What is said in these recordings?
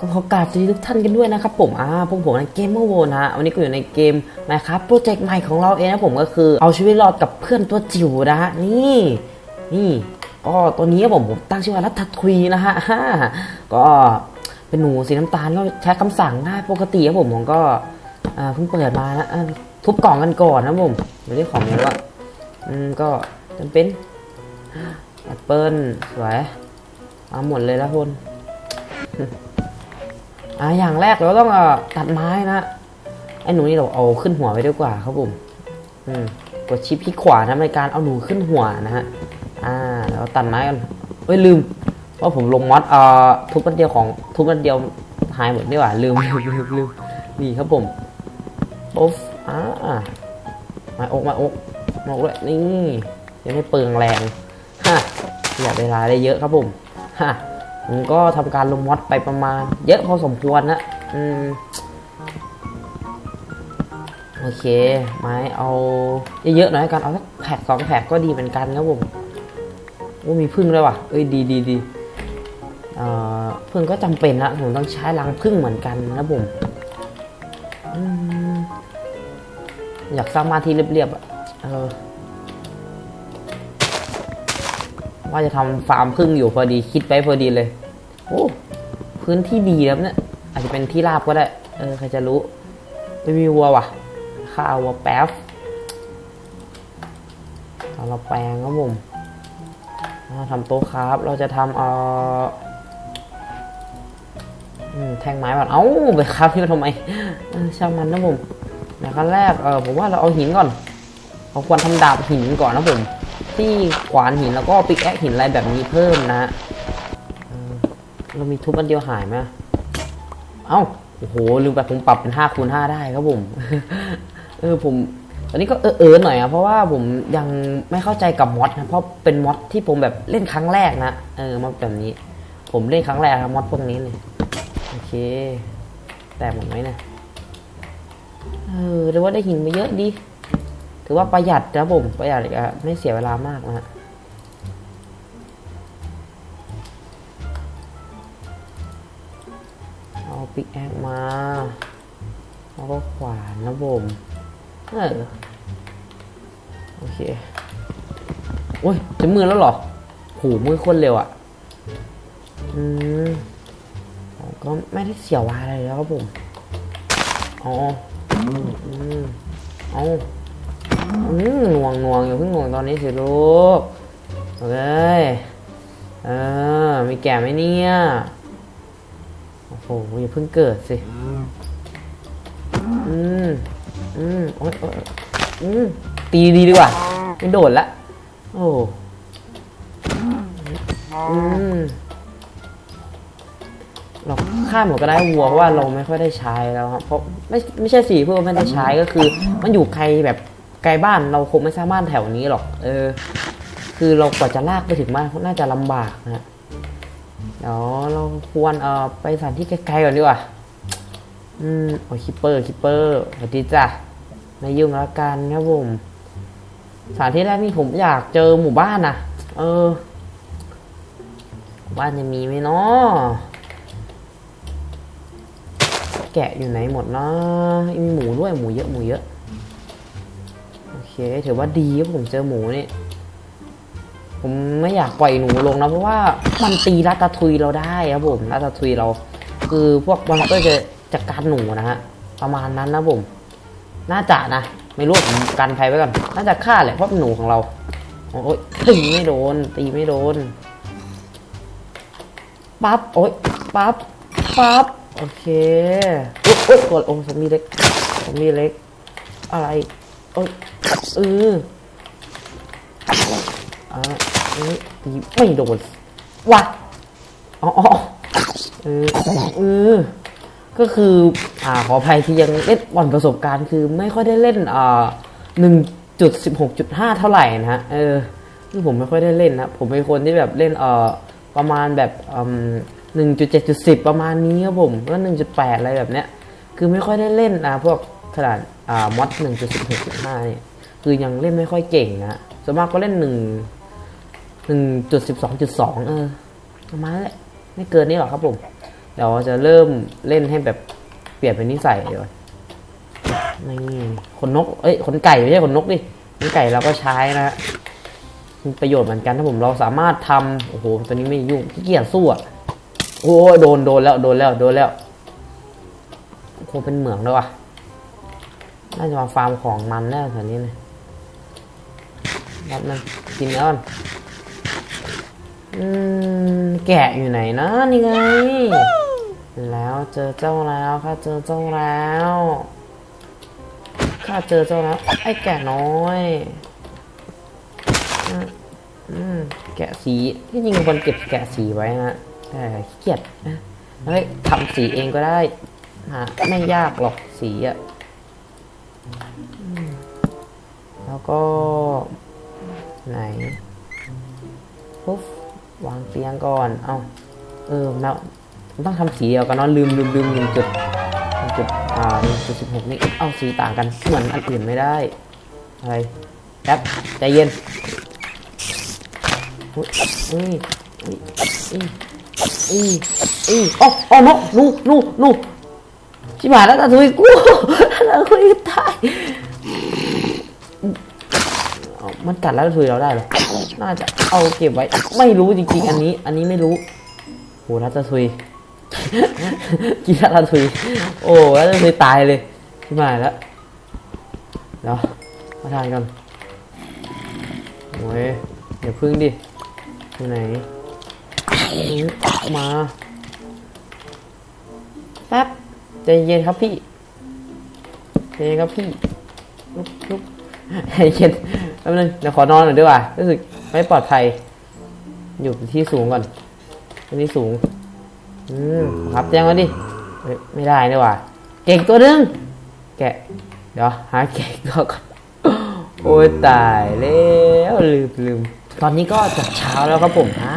ก็ขอกราบสวัสดีทุกท่านกันด้วยนะครับผมอ่าพวกผมในเกมเมอร์โวนะฮะวันนี้ก็อยู่ในเกมนะครับโปรเจกต์ใหม่ของเราเองนะผมก็คือเอาชีวิตรอดกับเพื่อนตัวจิ๋วนะฮะนี่นี่ก็ตัวนี้ผมผมตั้งชื่อว่ารัตทุยนะฮะก็เป็นหนูสีน้ำตาลก็ใช้คำสั่งได้ปกติครับผมผมก็อ่าเพิ่งเปิดมานะทุบกล่องกันก่อนนะผมเดี๋ยวได้ของเนี้ยว่าอืมก็จำเป็นแอปเปิลสวยเอาหมดเลยแล้วคน อ่าอย่างแรกเราต้องเอ่อตัดไม้นะไอ้หนูนี่เราเอาขึ้นหัวไปดีกว่าครับผมอืมกดชิปที่ขวานะในการเอาหนูขึ้นหัวนะฮะอ่าเราตัดไม้กันเอ้ยลืมว่าผมลงมอดเอ่อทุบมันเดียวของทุบมันเดียวหายหมดนี่หว่าลืมลืมลืมลืมนี่ครับผมโอ๊ฟอ่ามาอกมาอกมาอกด้วยนี่ยังไม่เปลืองแรงฮะอย่าเวลาได้เยอะครับผมฮะ ผมก็ทำการลงมอดไปประมาณ เยอะพอสมควรนะอืมโอเค ไม้เอาเยอะๆหน่อยกัน เอาสักแผกสองแผกก็ดีเหมือนกันครับผมโอ้มีพึ่งด้วยว่ะ เอ้ยดีดีดีเอ่อพึ่งก็จำเป็นนะผมต้องใช้รังพึ่งเหมือนกันนะผมอืมอยากสร้างบ้านที่เรียบๆอะเออ ว่าจะทำฟาร์มพึ่งอยู่พอดีคิดไปพอดีเลย โอ้พื้นที่ดีแล้วเนี่ยอาจจะเป็นที่ราบก็ได้ เออใครจะรู้ ไม่มีวัวว่ะข้าเอาวัวแป๊บเอาเราแปลงครับผมเราทำโต๊ะครับ เราจะทำเอ่อแท่งไม้ก่อนเอ้าไปครับที่มาทำไมช่างมันนะผมในขั้นแรกเออผมว่าเราเอาหินก่อนเราควรทำดาบหินก่อนนะผม ที่ขวานหินแล้วก็ปิกแอคหินอะไรแบบนี้เพิ่มนะเรามีทุบอันเดียวหายไหมเอ้า โอ้โห ลืมไปผมปรับเป็นห้าคูณห้าได้ครับผม เออผม ตอนนี้ก็เออเออหน่อยอะเพราะว่าผมยังไม่เข้าใจกับมอดนะ เพราะเป็นมอดที่ผมแบบเล่นครั้งแรกนะ เออมอดแบบนี้ ผมเล่นครั้งแรกครับมอดพวกนี้เลยโอเค แต่หมดไหมเนะเออเรียกว่าได้หินมาเยอะดี ถือว่าประหยัดนะผมประหยัดอีกอะไม่เสียเวลามากนะฮะเอาปิกแอคมาแล้วก็ขวานนะผมเออโอเคโอ้ยจะมือแล้วเหรอโหมือคนเร็วอะอืมก็ไม่ได้เสียวอะไรแล้วครับผมอ๋ออืมเอ อืมหน่วงหน่วงอย่าเพิ่งหน่วงตอนนี้สิลูกโอเคเออมีแก่ไหมเนี่ยโอ้โหอย่าเพิ่งเกิดสิอืมอืมโอ๊ยอืมตีดีดีกว่าไม่โดดละโอ้อืมเราข้ามหมดก็ได้วัวเพราะว่าเราไม่ค่อยได้ใช้แล้วครับเพราะไม่ไม่ใช่สีเพื่อไม่ได้ใช้ก็คือ มันอยู่ไกลแบบ ไกลบ้านเราคงไม่สามารถแถวนี้หรอก เออ คือเรากว่าจะลากไปถึงบ้านน่าจะลำบากนะเดี๋ยวเราควรเอ่อไปสถานที่ไกลๆก่อนดีกว่า อืมโอ้คิปเปอร์คิปเปอร์สวัสดีจ้ะไม่ยุ่งแล้วกันครับผมสถานที่แรกนี่ผมอยากเจอหมู่บ้านนะเออหมู่บ้านจะมีไหมเนาะแกะอยู่ไหนหมดนะมีหมูด้วยหมูเยอะหมูเยอะ เคถือว่าดีผมเจอหมูนี่ ผมไม่อยากปล่อยหนูลงนะเพราะว่ามันตีรัตทุยเราได้ครับผมรัตทุยเรา คือพวกมอนสเตอร์จะจัดการหนูนะฮะประมาณนั้นนะผม น่าจะนะไม่รู้ผมกันภัยไว้ก่อนน่าจะฆ่าแหละเพราะหนูของเราโอ้ยตีไม่โดน ตีไม่โดนปั๊บโอ๊ยปั๊บปั๊บโอเคโอ๊ยโอ๊ยกดโอ้สมีเล็กสมีเล็ก อะไร โอ๊ยเอออ่าเอ้ยตีไม่โดนวะอ๋ออ๋อเออเออก็คือ อ่าขออภัยที่ยังเล่นบอลประสบการณ์คือไม่ค่อยได้เล่นอ่าหนึ่งจุดสิบหกจุดห้าเท่าไหร่นะฮะเออคือผมไม่ค่อยได้เล่นนะผมเป็นคนที่แบบเล่นเอ่อประมาณแบบอืมหนึ่งจุดเจ็ดจุดสิบประมาณนี้ครับผมก็หนึ่งจุดแปดอะไรแบบเนี้ยคือไม่ค่อยได้เล่นนะพวกขนาดอ่า มอดหนึ่งจุดสิบหกจุดห้าเนี่ยคือยังเล่นไม่ค่อยเก่งนะส่วนมากก็เล่นหนึ่งหนึ่งจุดสิบสองจุดสองเออประมาณนั้นแหละไม่เกินนี้หรอกครับผมเดี๋ยวจะเริ่มเล่นให้แบบเปลี่ยนเป็นนิสัยเดี๋ยวนี่ขนนก เอ้ยขนไก่ไม่ใช่ขนนกดิขนไก่เราก็ใช้นะฮะประโยชน์เหมือนกันถ้าผมเราสามารถทำโอ้โหตัวนี้ไม่ยุ่งขี้เกียจสู้อะโอ้ยโดนโดนแล้วโดนแล้วโดนแล้วโคเป็นเหมืองแล้วว่ะ น่าจะมาฟาร์มของมันแน่แถวนี้เลยรับนึงกินแล้วกันอืมแกะอยู่ไหนนะนี่ไง แล้วเจอเจ้าแล้วข้าเจอเจ้าแล้วข้าเจอเจ้าแล้วไอ้แกะน้อยอืมอมแกะสีที่จริงควรเก็บแกะสีไว้นะแต่ขี้เกียจนะเฮ้ยทำสีเองก็ได้หาไม่ยากหรอกสีอะ แล้วก็ ไหนปุ๊บวางเตียงก่อน เอาเออแมวต้องทำสีเดียวกันเนาะลืมลืมลืมหนึ่งจุดหนึ่งจุดอ่าหนึ่งจุดสิบหกนี่เอาสีต่างกันเหมือนอันอื่นไม่ได้ อะไรแป๊บใจเย็นอุ้ยอุ้ยอุ้ยอุ้ยอุ้ยอ๋ออ๋อนกนูนูนูชิบหายแล้วตาทุยกูตาทุยตา เอามันกัดแล้วถุยเราได้เหรอน่าจะเอาเก็บไว้ ไม่รู้จริงๆ อันนี้ อันนี้ไม่รู้โหรัตทุยกินรัตทุย โอ้รัตทุยตายเลยที่มาแล้วเดี๋ยวมาทานกันโอ้ยอย่าพึ่งดิอยู่ไหนมาแป๊บใจเย็นครับพี่ เย็นครับพี่ลุกลุกใจเย็นแป๊บนึงเดี๋ยวขอนอนหน่อยดีกว่ารู้สึกไม่ปลอดภัย อยู่ที่สูงก่อนที่สูง อืมครับแจ้งมาดิเฮ้ยไม่ได้นี่ว่าเก่งตัวนึง แกะ เดี๋ยวหาแกะตัวก่อนโอ้ยตายแล้วลืมลืมตอนนี้ก็จะเช้าแล้วครับผมอ่า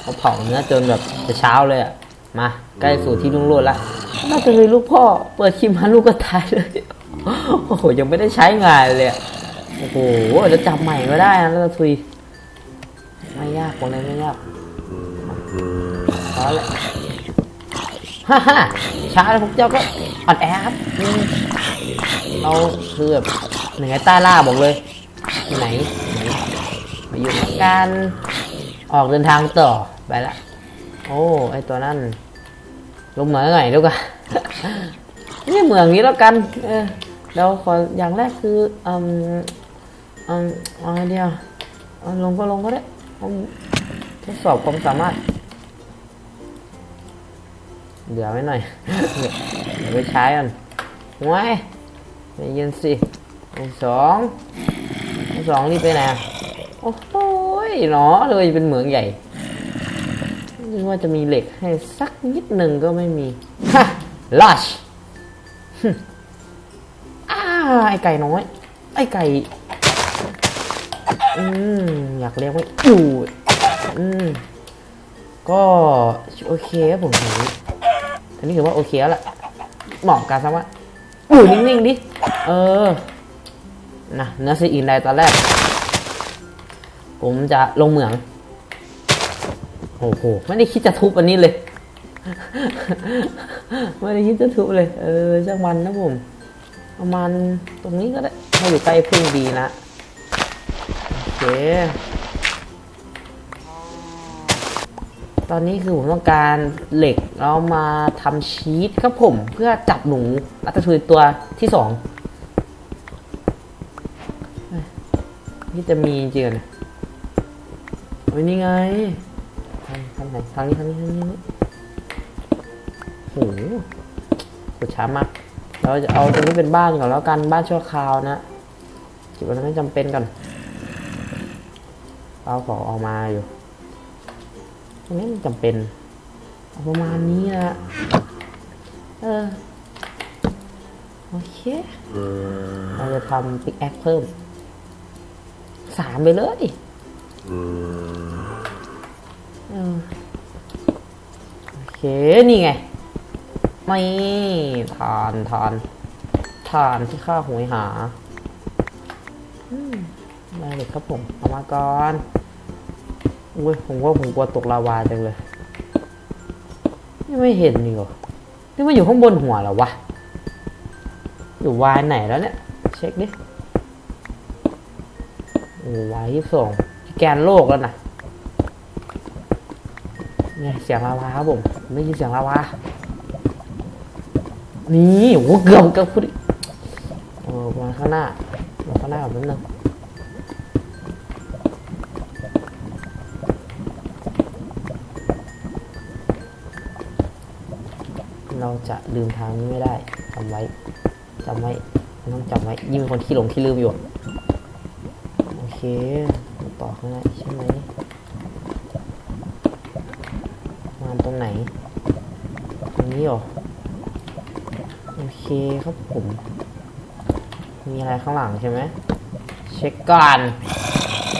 เขาเผาเนื้อจนแบบจะเช้าเลยอะ มา ใกล้สู่ที่ลุงโรดละน่าจะเลยลูกพ่อ เปิดคลิปมาลูกก็ตายเลย โอ้โหยังไม่ได้ใช้งานเลยโอ้โหจะจับใหม่ก็ได้นะแล้วจะทุยไม่ยากตรงนี้ไม่ยากพอแล้วฮ่าฮ่าช้าแล้วพวกเจ้าก็อ่อนแอครับอืมเราคือแบบหนึ่งไอ้ต้ล่าบอกเลยไหนไหนมาอยู่กับการออกเดินทางต่อไปละโอ้ไอตัวนั่นลงเหมืองหน่อยดีกว่านี่เหมืองนี้แล้วกันเออ เราขออย่างแรกคืออืมอืมเอาไงเดียวลงก็ลงก็ได้ทดสอบความสามารถเหลือไว้หน่อย เดี๋ยวไปใช้กันไว้ใจเย็นสิสองสองนี่ไปไหนะโอ้โหหนอเลยเป็นเหมืองใหญ่นึกว่าจะมีเหล็กให้สักนิดหนึ่งก็ไม่มี ฮะลัช ไอไก่น้อย ไอไก่ อืม อยากเรียกว่าอยู่ อืม ก็โอเคครับผมทีนี้อันนี้ถือว่าโอเคแล้วแหละเหมาะกับการสามาอยู่นิ่งๆดิ เออ นะเนื้อซีอินไดตอนแรก ผมจะลงเหมือง โอ้โห ไม่ได้คิดจะทุบอันนี้เลย ไม่ได้คิดจะทุบเลย เออช่างมันนะผม ประมาณตรงนี้ก็ได้ถ้าอยู่ใกล้พึ่งดีนะโอเค ตอนนี้คือผมต้องการเหล็กแล้วมาทำชีสครับผม เพื่อจับหนูรัตทุยตัวที่สองนี่จะมีจริงๆนะโอ้ยนี่ไงทางทางไหนทางนี้ทางนี้ทางนี้นี่โหกดช้ามาก เราจะเอาตรงนี้เป็นบ้านก่อนแล้วกันบ้านชั่วคราวนะจิบวันไม่จำเป็นก่อนเอาของออกมาอยู่ตรงนี้มันจำเป็นประมาณนี้นะเออโอเค เราจะทำปิกแอคเพิ่มสามไปเลยเออโอเค นี่ไง ไม่ทานทานทานที่ข้าหวยหาอืมได้เลยครับผมเอามาก่อนอุ้ยผมว่าผมกลัวตกลาวาจังเลยนี่ไม่เห็นนี่หรอนี่มันอยู่ข้างบนหัวเหรอวะ อยู่วายไหนแล้วเนี่ย เช็คดิโอ้วายยี่สิบสองแกนโลกแล้วนะเนี่ยเสียงลาวาครับผม ไม่ยินเสียงลาวา นี่โอ้เกือบเกือบพูดอีกโอ้มาข้างหน้ามาข้างหน้าแบบนั้นนึงเราจะลืมทางนี้ไม่ได้จำไว้จำไว้ต้องจำไว้ยิ่งเป็นคนขี้หลงขี้ลืมอยู่โอเคต่อข้างหน้าใช่ไหมมาตรงไหนตรงนี้เหรอ เคครับผม มีอะไรข้างหลังใช่ไหมเช็คก่อน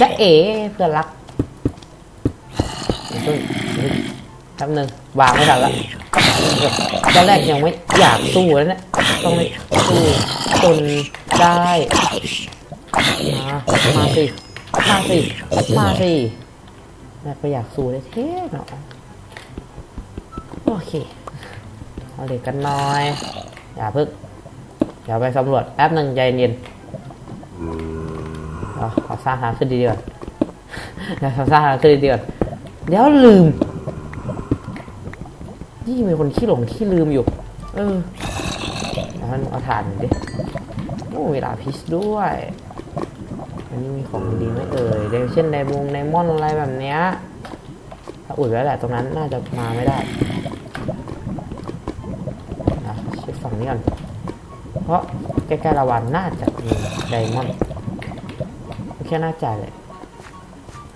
จะเอ๋เพื่อนรักเดี๋ยวเพิ่งเดี๋ยวแป๊บนึงวางไม่ทันละตอนแรกยังไม่อยากสู้แล้วเนี่ยต้องไม่สู้จนได้มามาสิมาสิมาสิแม่ก็อยากสู้ได้เท่เนาะโอเคเอาเด็กกันหน่อย อย่าเพิ่งเดี๋ยวไปสำรวจแป๊บหนึ่งใจเย็นเอาขอสร้างทางขึ้นดีๆก่อนเดี๋ยวขอสร้างทางขึ้นดีๆก่อนเดี๋ยวลืมนี่มีคนขี้หลงขี้ลืมอยู่ เออเดี๋ยวเอาถ่านหน่อยดิโอ้เวลาพิชด้วย อันนี้มีของดีไหมเอ่ยเดเช่นไดมงไดมอนอะไรแบบเนี้ยถ้าอุดไว้แหละตรงนั้นน่าจะมาไม่ได้นะเช็ค ฝั่งนี้ก่อน เพราะใกล้ๆระวันน่าจะมีไดมอนด์แค่น่าจะเลย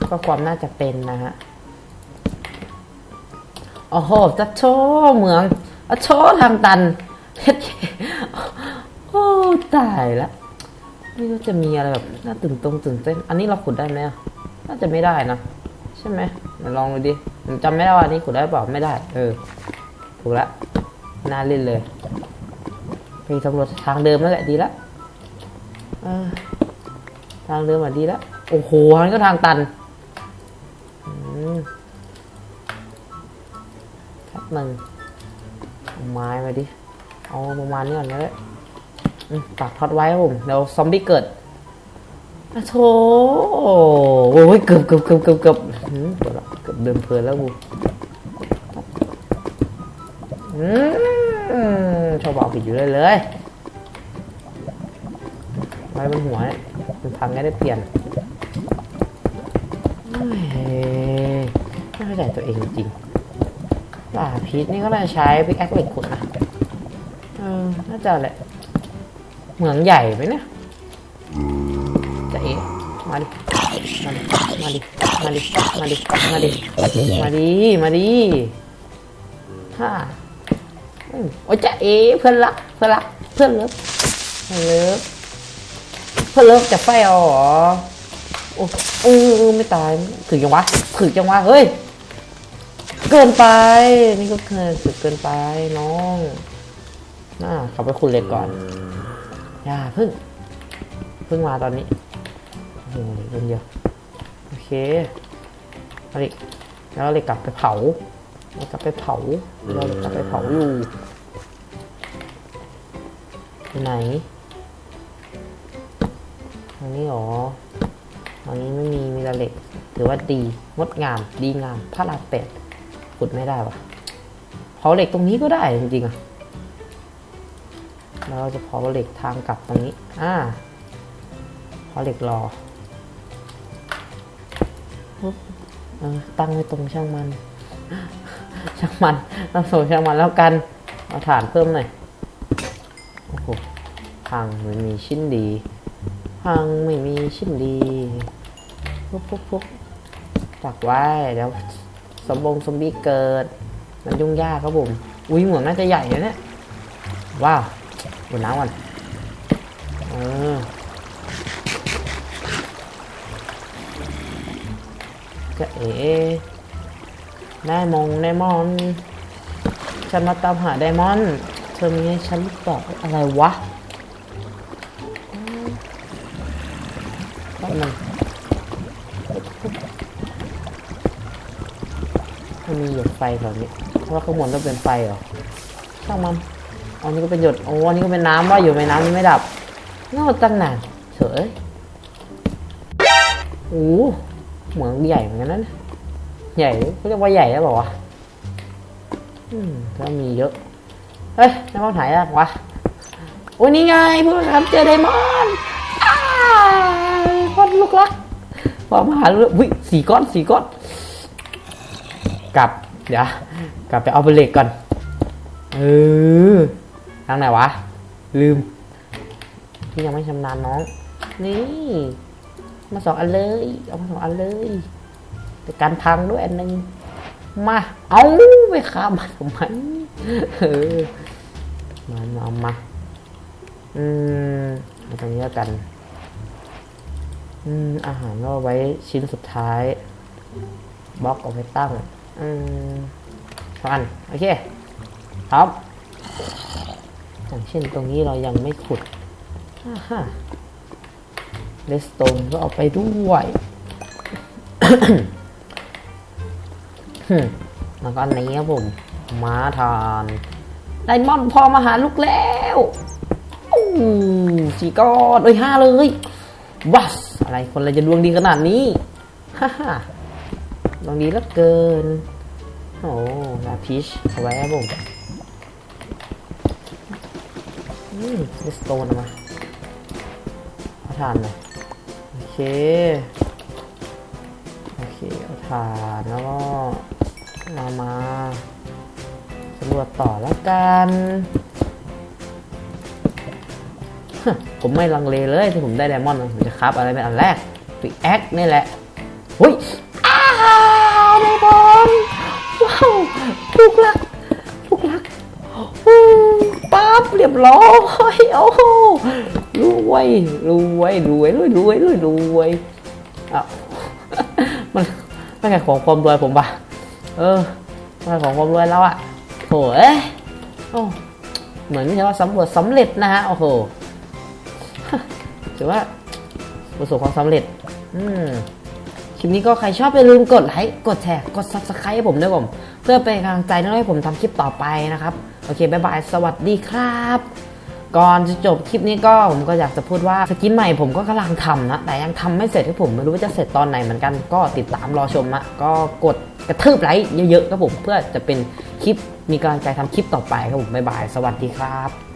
ก็ความน่าจะเป็นนะฮะโอ้โหจะโชว์เมืองอะโชว์ทางตันโอ้ตายละไม่รู้จะมีอะไรแบบน่าตื่นตรงตื่นเต้น อันนี้เราขุดได้ไหมน่าจะไม่ได้นะ ใช่ไหมเดี๋ยวลองดูดิผมจำไม่ได้ว่าอันนี้ขุดได้เปล่าไม่ได้ เออ ถูกละน่าเล่นเลย ไปสำรวจทางเดิมนั่นแหละดีละเออทางเดิมอะดีละโอ้โหอันนี้ก็ทางตันอืมแป๊บหนึ่งเอาไม้มาดิ เอาประมาณนี้ก่อนก็ได้อืมปักท็อตไว้ครับผมเดี๋ยวซอมบี้เกิดอะโถโอ้ยเกือบเกือบเกือบเกือบเกือบอืมเกือบละเกือบเดินเพลินแล้วกูอืม ชอบเอาผิดอยู่เลยเลยไว้บนหัวมันพังก็ได้เปลี่ยนเฮ้ยไม่เข้าใจตัวเองจริงป่าพีชนี่ก็น่าจะใช้พิกแอคเหล็กขุดนะเออน่าจะแหละเหมืองใหญ่ไหมเนี่ยจะเอ๋มาดิมาดิมาดิมาดิมาดิมาดิมาดิมาดิฮ่า โอ้จะเอเพื่อนรักเพื่อนรักเพื่อนเลิฟเพื่อนเลิฟเพื่อนเลิฟจะไฟเอาเหรอโอ้เออไม่ตายถึงจังวะถึงจังวะเฮ้ยเกินไปนี่ก็เกินสึกเกินไปน้องน่าเขาไปคุณเล็กก่อนอย่าเพิ่งเพิ่งมาตอนนี้โอ้โหเล็กคนเดียวโอเคเอาเล็กแล้วเล็กกลับไปเผาเอากลับไปเผาเรากลับไปเผาอยู่ ไปไหนอันนี้หรออันนี้ไม่มีมีแต่เหล็กถือว่าดีงดงาม ดีงามพระรามแปดขุดไม่ได้วะเผาเหล็กตรงนี้ก็ได้จริงๆอะแล้วเราจะเผาเหล็กทางกลับตรงนี้อ่าเผาเหล็กรอตั้งไว้ตรงช่างมัน ช่างมันเราส่งช่างมันแล้วกันเอาฐานเพิ่มหน่อย พังไม่มีชิ้นดี พังไม่มีชิ้นดีปุ๊บปุ๊บปุ๊บจักไว้เดี๋ยวสมบงสมบี้เกิด มันยุ่งยากครับผม อุ้ยเหมืองน่าจะใหญ่นะเนี่ย ว้าวบนน้ำก่อนเออจะเอ๋ได้มงไดมอนฉันมาตามหาไดมอนเธอมีให้ฉันหรือเปล่าอะไรวะ มีหยดไฟแถวนี้ว่าข้างบนก็เป็นไฟเหรอช่างมันอันนี้ก็เป็นหยดโอ้อันนี้ก็เป็นน้ำว่าอยู่ในน้ำนี่ไม่ดับนอกตั้งนานเฉยโอ้เหมืองใหญ่เหมือนกันนะใหญ่เขาเรียกว่าใหญ่แล้วบอกว่าวะอืมก็มีเยอะเฮ้ยน้ำมันหายแล้วะโอ้ยนี่ไงพวกครับเจอไดมอนด์อ้าวคนลูกรักบอมาหาเรื่องวิสี่ก้อนสี่ก้อน กลับ เดี๋ยว กลับไปเอาไปเหล็กก่อน เออทางไหนวะ ลืม พี่ยังไม่ชำนาญน้อง นี่ มาสองอันเลย เอามาสองอันเลยแต่การพังด้วยอันหนึงมา เอาไปข้ามมาทำไมเออมามามา อืมเอาตรงนี้แล้วกัน อืม อาหารก็ไว้ชิ้นสุดท้าย บล็อกเอาไว้ตั้ง อืมฟันโอเคครับอย่างเช่นตรงนี้เรายังไม่ขุดเลสโตนก็เอาไปด้วยแล้วก็อันนี้ครับผมม้าทานไดมอนด์พอมาหาลูกแล้วสี่ก้อนเอ้ยห้าเลยวัสอะไรคนอะไรจะดวงดีขนาดนี้ ฮ่า ฮ่าลองดีเหลือเกิน โอ้ลาพิชเอาไว้ครับผมอืมเลสโตนมาเอาทานเลยโอเค โอเค เอาทานแล้วก็มามาสำรวจต่อแล้วกันผมไม่ลังเลเลยที่ผมได้ไดมอนด์ผมจะครับอะไรเป็นอันแรกปิกแอคนี่แหละ บรียบร้อยโอ้รวยรวยรวยรวยรวยรวยรวยอ้าวมันไม่ใช่ของความรวยผมปะเออไม่ใช่ของความรวยแล้วอะโถ่เอ้ยโอ้เหมือนไม่ใช่ว่าสำรวจสำเร็จนะฮะโอ้โหถือว่าประสบความสำเร็จ อืมคลิปนี้ก็ใครชอบอย่าลืมกดไลค์ กดแชร์ กด subscribe ให้ผมด้วยผม พื่อเป็นกำลังใจให้ผมทำคลิปต่อไปนะครับ โอเคบายบาย สวัสดีครับ ก่อนจะจบคลิปนี้ก็ผมก็อยากจะพูดว่าสกินใหม่ผมก็กำลังทำนะ แต่ยังทำไม่เสร็จที่ผมไม่รู้ว่าจะเสร็จตอนไหนเหมือนกัน ก็ติดตามรอชมอะก็กดกระทืบไลค์เยอะๆครับผมเพื่อจะเป็นคลิปมีกำลังใจทำคลิปต่อไปครับผมบายบาย สวัสดีครับ